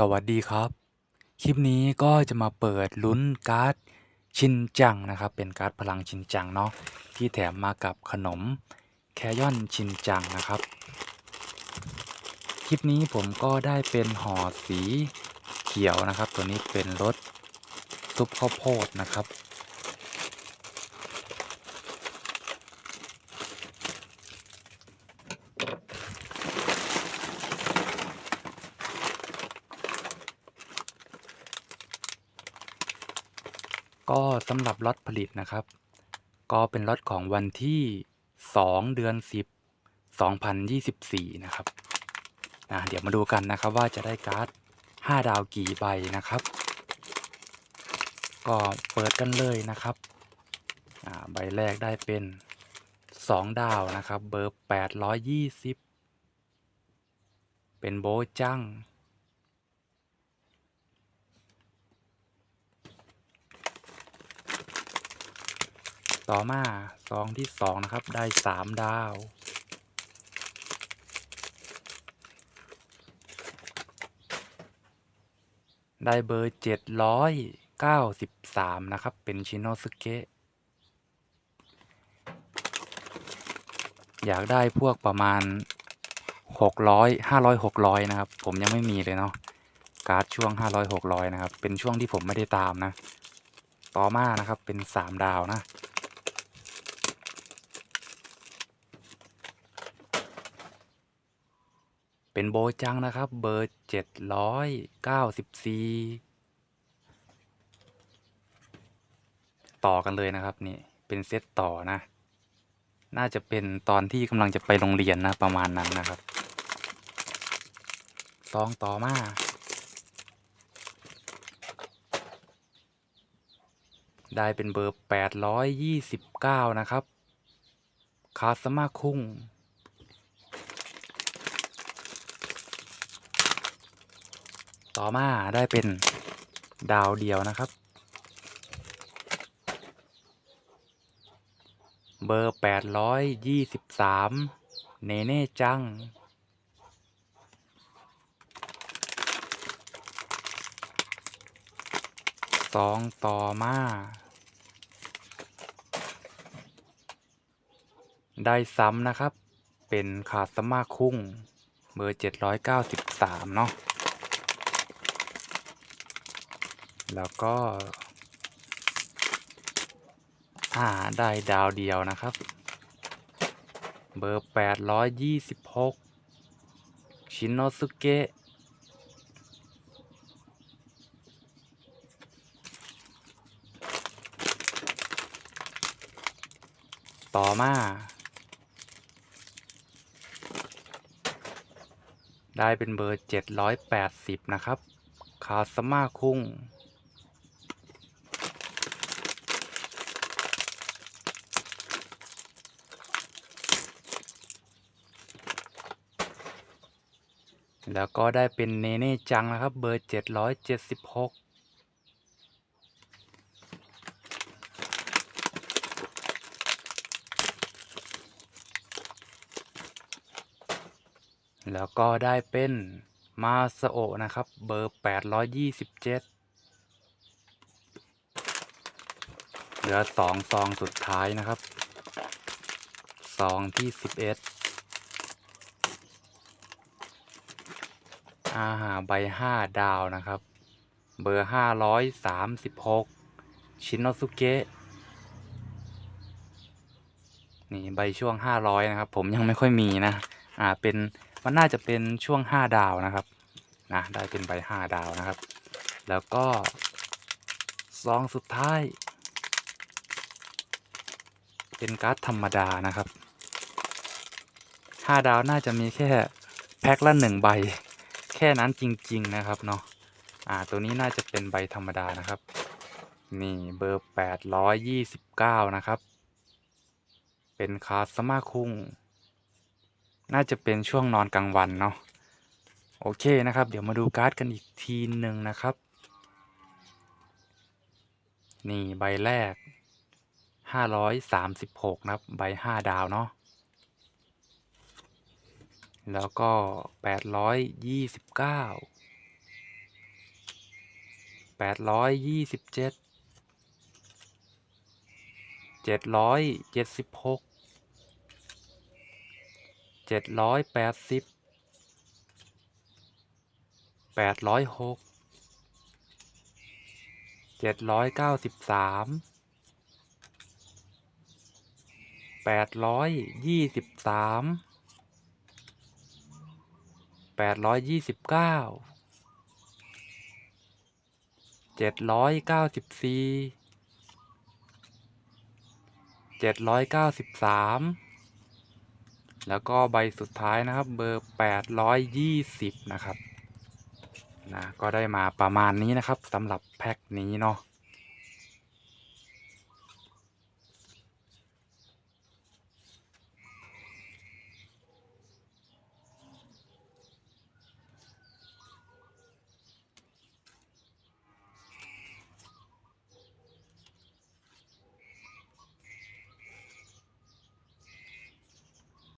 สวัสดีครับ คลิปนี้ก็จะมาเปิดลุ้นการ์ดชินจังนะครับ เป็นการ์ดพลังชินจังเนาะที่แถมมากับขนมแคยอนชินจังนะครับ คลิปนี้ผมก็ได้เป็นห่อสีเขียวนะครับ ตัวนี้เป็นรสซุปข้าวโพดนะครับ ก็สำหรับล็อตผลิตนะครับ ก็เป็นล็อตของวันที่ 2 เดือน 10 2024 นะครับนะเดี๋ยวมาดูกันนะครับว่าจะได้การ์ด 5 ดาวกี่ใบนะครับ ก็เปิดกันเลยนะครับอ่าใบแรกได้เป็น 2 ดาวนะครับ เบอร์ 820 เป็นโบจัง ต่อมาซองที่สองนะครับได้สามดาว ได้เบอร์เจ็ดร้อยเก้าสิบสามนะครับ เป็นชิโนสเกะอยากได้พวกประมาณหกร้อยห้าร้อยหกร้อยนะครับ ผมยังไม่มีเลยเนาะการ์ดช่วงห้าร้อยหกร้อยนะครับ เป็นช่วงที่ผมไม่ได้ตามนะ ต่อมานะครับเป็นสามดาวนะ เป็นโบจังนะครับ เบอร์เจ็ดร้อยเก้าสิบสี่ต่อกันเลยนะครับนี่เป็นเซตต่อนะ น่าจะเป็นตอนที่กำลังจะไปโรงเรียนนะประมาณนั้นนะครับซองต่อมาได้เป็นเบอร์แปดร้อยยี่สิบเก้านะครับ คาสมาคุ้ง ต่อมาได้เป็นดาวเดียวนะครับ เบอร์แปดร้อยยี่สิบสามเนเน่จัง สองต่อมา ได้ซ้ำนะครับ เป็นขาดสมาคุ้ง เบอร์เจ็ดร้อยเก้าสิบสามเนาะ แล้วก็ อ่า ได้ดาวเดียวนะครับ เบอร์แปดร้อยยี่สิบหกชินโนสุเกะต่อมาได้เป็นเบอร์เจ็ดร้อยแปดสิบนะครับ คาสมาคุ้ง แล้วก็ได้เป็นเนเน่จังนะครับ เบอร์เจ็ดร้อยเจ็ดสิบหกแล้วก็ได้เป็นมาสโอนะครับ เบอร์ 827 เหลือ 2 ซองสุดท้ายนะครับ ซองที่ 11 อาหาใบห้าดาวนะครับ เบอร์ห้าร้อยสามสิบหกชินโนสุเกะนี่ใบช่วงห้าร้อยนะครับ ผมยังไม่ค่อยมีนะ อ่าเป็นมันน่าจะเป็นช่วงห้าดาวนะครับนะได้เป็นใบห้าดาวนะครับ แล้วก็ซองสุดท้าย เป็นการ์ดธรรมดานะครับห้าดาวน่าจะมีแค่แพ็คละหนึ่งใบ แค่นั้นจริง ๆ นะครับเนาะอ่าตัวนี้น่าจะเป็นใบธรรมดานะครับ นี่เบอร์แปดร้อยยี่สิบเก้านะครับ เป็นคาสมาคุงน่าจะเป็นช่วงนอนกลางวันเนาะโอเคนะครับ เดี๋ยวมาดูการ์ดกันอีกทีหนึ่งนะครับ นี่ใบแรกห้าร้อยสามสิบหกนะครับ ใบห้าดาวเนาะ แล้วก็ 829 827 776 780 806 793 823 แปดร้อยยี่สิบเก้าเจ็ดร้อยเก้าสิบสี่เจ็ดร้อยเก้าสิบสามแล้วก็ใบสุดท้ายนะครับเบอร์แปดร้อยยี่สิบนะครับนะก็ได้มาประมาณนี้นะครับสำหรับแพ็คนี้เนาะ